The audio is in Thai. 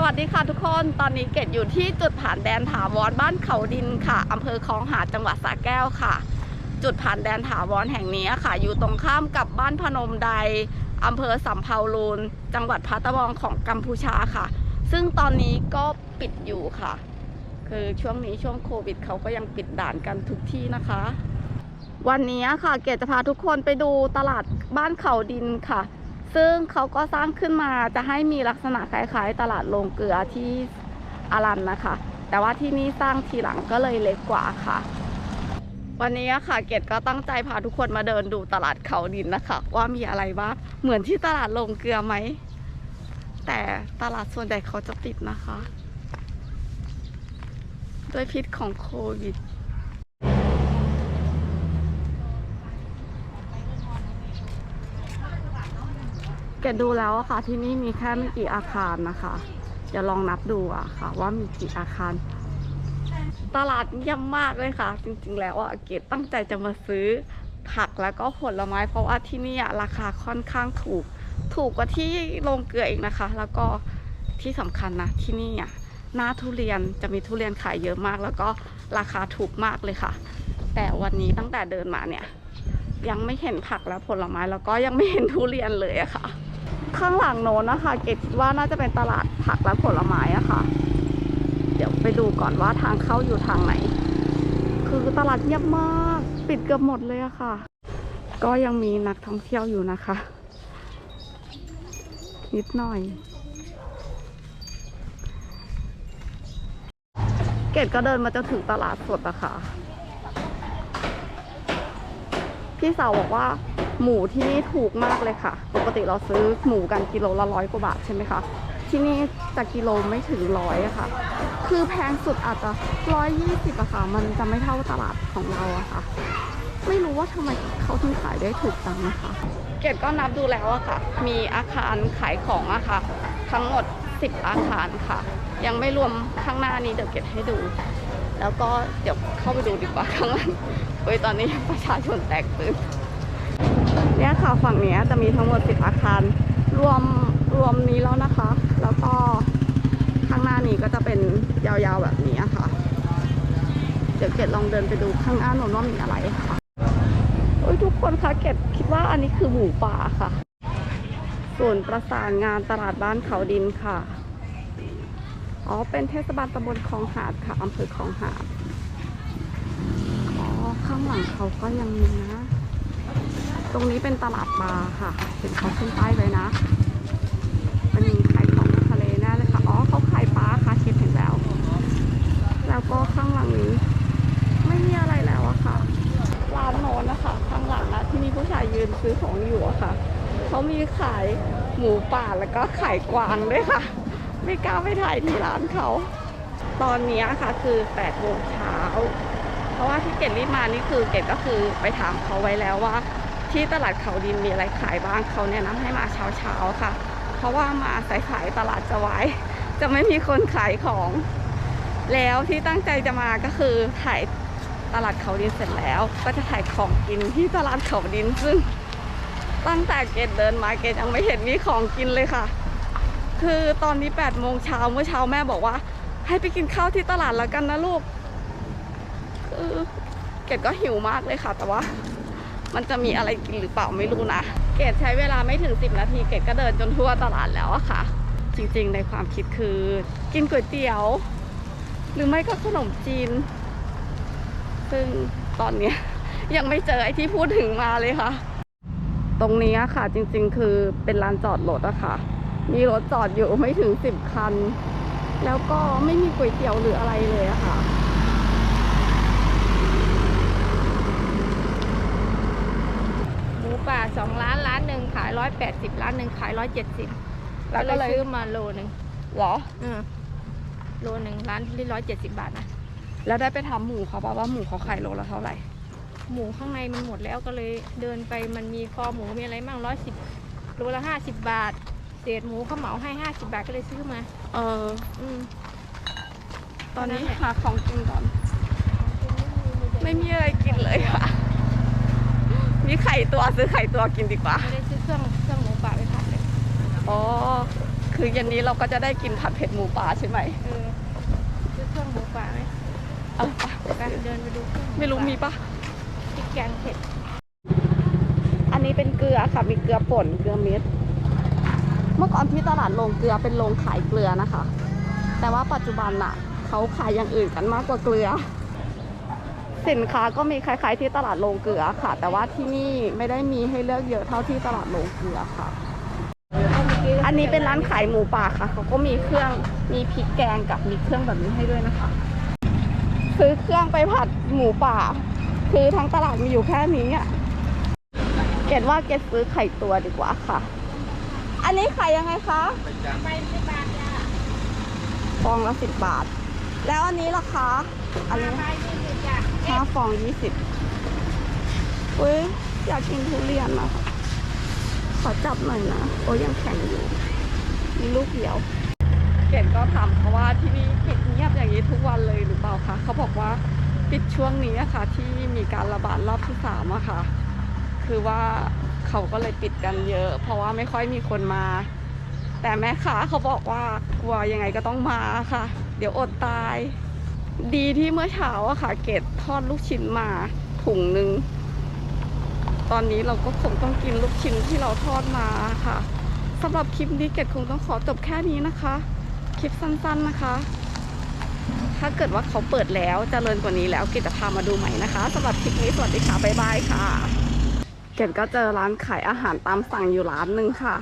สวัสดีค่ะทุกคน ตอนนี้เกดอยู่ที่จุดผ่านแดนถาวรบ้านเขาดินค่ะอำเภอคลองหาดจังหวัดสระแก้วค่ะ จุดผ่านแดนถาวรแห่งนี้ค่ะ อยู่ตรงข้ามกับบ้านพนมไดอำเภอสำเภาลูนจังหวัดพัตะบองของกัมพูชาค่ะ ซึ่งตอนนี้ก็ปิดอยู่ค่ะ คือช่วงนี้ช่วงโควิดเขาก็ยังปิดด่านกันทุกที่นะคะ วันนี้ค่ะเกดจะพาทุกคนไปดูตลาดบ้านเขาดินค่ะ ซึ่งเขาก็สร้างขึ้นมาจะให้มีลักษณะคล้ายๆ ตลาดโรงเกลือที่อารันนะคะ แต่ว่าที่นี่สร้างทีหลังก็เลยเล็กกว่าค่ะ วันนี้ค่ะเกดก็ตั้งใจพาทุกคนมาเดินดูตลาดเขาดินนะคะ ว่ามีอะไรบ้างเหมือนที่ตลาดโรงเกลือไหม แต่ตลาดส่วนใหญ่เขาจะปิดนะคะ ด้วยพิษของโควิด เกดดูแล้วอะค่ะที่นี่มีแค่ไม่กี่อาคารนะคะเดี๋ยวลองนับดูอะค่ะ ว่ามีกี่อาคาร ตลาดเยี่ยมมากเลยค่ะ จริงๆ แล้วอะเกดตั้งใจจะมาซื้อผักแล้วก็ผลไม้ เพราะว่าที่นี่ราคาค่อนข้างถูก ถูกกว่าที่โรงเกลืออีกนะคะ แล้วก็ที่สำคัญนะที่นี่อะหน้าทุเรียนจะมีทุเรียนขายเยอะมาก แล้วก็ราคาถูกมากเลยค่ะ แต่วันนี้ตั้งแต่เดินมาเนี่ย ยังไม่เห็นผักและผลไม้แล้วก็ยังไม่เห็นทุเรียนเลยอะค่ะ ข้างหลังโน้นนะคะเกดว่าน่าจะเป็นตลาดผักและผลไม้อะค่ะ เดี๋ยวไปดูก่อนว่าทางเข้าอยู่ทางไหน คือตลาดเงียบมากปิดเกือบหมดเลยอะค่ะ ก็ยังมีนักท่องเที่ยวอยู่นะคะ นิดหน่อย เกดก็เดินมาจนถึงตลาดสดอะค่ะพี่สาวบอกว่า หมูที่นี่ถูกมากเลยค่ะ ปกติเราซื้อหมูกันกิโลละร้อยกว่าบาทใช่ไหมคะที่นี่จะกิโลไม่ถึงร้อยอะค่ะ คือแพงสุดอาจจะร้อยยี่สิบอะค่ะ มันจะไม่เท่าตลาดของเราอะค่ะ ไม่รู้ว่าทำไมเขาถึงขายได้ถูกจังนะคะ เกดก็นับดูแล้วอะค่ะ มีอาคารขายของอะค่ะ ทั้งหมด 10 อาคารค่ะ ยังไม่รวมข้างหน้านี้เดี๋ยวเกดให้ดู แล้วก็เดี๋ยวเข้าไปดูดีกว่าข้างหล่างเฮ้ยตอนนี้ประชาชนแตกตื่น เนี่ยค่ะฝั่งนี้จะมีทั้งหมด 10 อาคาร รวมรวมนี้แล้วนะคะ แล้วก็ข้างหน้านี้ก็จะเป็นยาวๆแบบนี้ค่ะ เดี๋ยวเกดลองเดินไปดูข้างหน้าโนนว่ามีอะไรค่ะโอ้ยทุกคนคะเกดคิดว่าอันนี้คือหมูป่าค่ะส่วนประสานงานตลาดบ้านเขาดินค่ะ อ๋อ เป็นเทศบาลตำบลคลองหาดค่ะอำเภอคลองหาด อ๋อ ข้างหลังเขาก็ยังมีนะ ตรงนี้เป็นตลาดปลาค่ะ เห็นเขาขึ้นป้ายเลยนะเป็นขายของทะเลแน่เลยค่ะ อ๋อเขาขายปลาค่ะเช็ดเห็นแล้ว แล้วก็ข้างหลังนี้ ไม่มีอะไรแล้วอะค่ะ ร้านโน้นนะคะข้างหลังนะที่มีผู้ชายยืนซื้อของอยู่อะค่ะ เขามีขายหมูป่าแล้วก็ขายกวางด้วยค่ะ ไม่กล้าไปถ่ายที่ร้านเขา ตอนนี้ค่ะคือ8โมงเช้า เพราะว่าที่เกดรีบมานี่คือเกดก็คือไปถามเขาไว้แล้วว่า ที่ตลาดเขาดินมีอะไรขายบ้างเขาแนะนำให้มาเช้าเช้าๆค่ะ เพราะว่ามาสายขายตลาดจะไว้ จะไม่มีคนขายของ แล้วที่ตั้งใจจะมาก็คือถ่ายตลาดเขาดินเสร็จแล้ว ก็จะถ่ายของกินที่ตลาดเขาดินซึ่งตั้งแต่เกดเดินมาเกดยังไม่เห็นมีของกินเลยค่ะ คือตอนนี้8โมงเช้าเมื่อเช้าแม่บอกว่า ให้ไปกินข้าวที่ตลาดแล้วกันนะลูกคือเกดก็หิวมากเลยค่ะ แต่ว่า มันจะมีอะไรกินหรือเปล่าไม่รู้นะ เกดใช้เวลาไม่ถึง 10 นาที เกดก็เดินจนทั่วตลาดแล้วอะค่ะ จริงๆ ในความคิดคือ กินก๋วยเตี๋ยว หรือไม่ก็ขนมจีน ซึ่งตอนเนี้ยยังไม่เจอไอ้ที่พูดถึงมาเลยค่ะ ตรงนี้ค่ะจริงๆ คือเป็นลานจอดรถอะค่ะ มีรถจอดอยู่ไม่ถึง 10 คัน แล้วก็ไม่มีก๋วยเตี๋ยวหรืออะไรเลยอะค่ะ แปดสิบร้านหนึ่งขายร้อยเจ็ดสิบเราก็เลยซื้อมาโลหนึ่งหรออโลหนึ่งร้านที่ร้อยเจ็ดสิบบาทนะ แล้วได้ไปถาหมูเขาป่าว่าหมูเขาขายโลละเท่าไหร่ หมูข้างในมันหมดแล้วก็เลยเดินไปมันมีคอหมูมีอะไรบ้างร้อยสิบโลละห้าสิบบาท เศษหมูเขาเหมาให้ห้าสิบบาทก็เลยซื้อมา เออ อืม ตอนนี้หาของกินก่อน ไม่มีอะไรกินเลยค่ะ มีไข่ตัวซื้อไข่ตัวกินดีกว่า ไม่ได้ซื้อเครื่องเครื่องหมูป่าไปผัดเลยอ๋อ คือเย็นนี้เราก็จะได้กินผัดเผ็ดหมูป่าใช่ไหมเออซื้อเครื่องหมูป่าไหมเอาไปไปเดินไปดูเครื่องหไม่รู้มีป่าปะพริกแกงเผ็ดอันนี้เป็นเกลือค่ะ มีเกลือป่น เกลือเม็ด เมื่อก่อนที่ตลาดโรงเกลือเป็นโรงขายเกลือนะคะ แต่ว่าปัจจุบันน่ะ เขาขายอย่างอื่นกันมากกว่าเกลือ สินค้าก็มีคล้ายๆที่ตลาดโรงเกลือค่ะ แต่ว่าที่นี่ไม่ได้มีให้เลือกเยอะเท่าที่ตลาดโรงเกลือค่ะ อันนี้เป็นร้านขายหมูป่าค่ะเขาก็มีเครื่องมีพริกแกงกับมีเครื่องแบบนี้ให้ด้วยนะคะ ซื้อเครื่องไปผัดหมูป่า คือทั้งตลาดมีอยู่แค่นี้อะเกดว่าเกดซื้อไข่ตัวดีกว่าค่ะ อันนี้ขายยังไงคะไปสิบบาทจ้ะฟองละสิบบาท แล้วอันนี้ล่ะคะ อันนี้ไปยี่สิบจ้ะ ห้าฟองยี่สิบอุ้ย อยากกินทุเรียนนะคะขอจับหน่อยนะ โอ้ยยังแข็งอยู่ มีลูกเดียว เกดก็ถามเขาว่าที่นี่ปิดเงียบอย่างนี้ทุกวันเลยหรือเปล่าคะ เขาบอกว่าปิดช่วงนี้อะค่ะ ที่มีการระบาดรอบที่สามอะค่ะ คือว่าเขาก็เลยปิดกันเยอะ เพราะว่าไม่ค่อยมีคนมา แต่แม่ค้าเขาบอกว่ากลัวยังไงก็ต้องมาค่ะ เดี๋ยวอดตาย ดีที่เมื่อเช้าอะค่ะ เกดทอดลูกชิ้นมาถุงนึง ตอนนี้เราก็คงต้องกินลูกชิ้นที่เราทอดมาค่ะสำหรับคลิปนี้เกดคงต้องขอจบแค่นี้นะคะ คลิปสั้นๆนะคะ ถ้าเกิดว่าเขาเปิดแล้วจเจริญกว่านี้แล้วเกดจะพามาดูใหม่นะคะสำหรับคลิปนี้สวัสดีค่ะบ๊ายบายค่ะ เกดก็เจอร้านขายอาหารตามสั่งอยู่ร้านหนึ่งค่ะ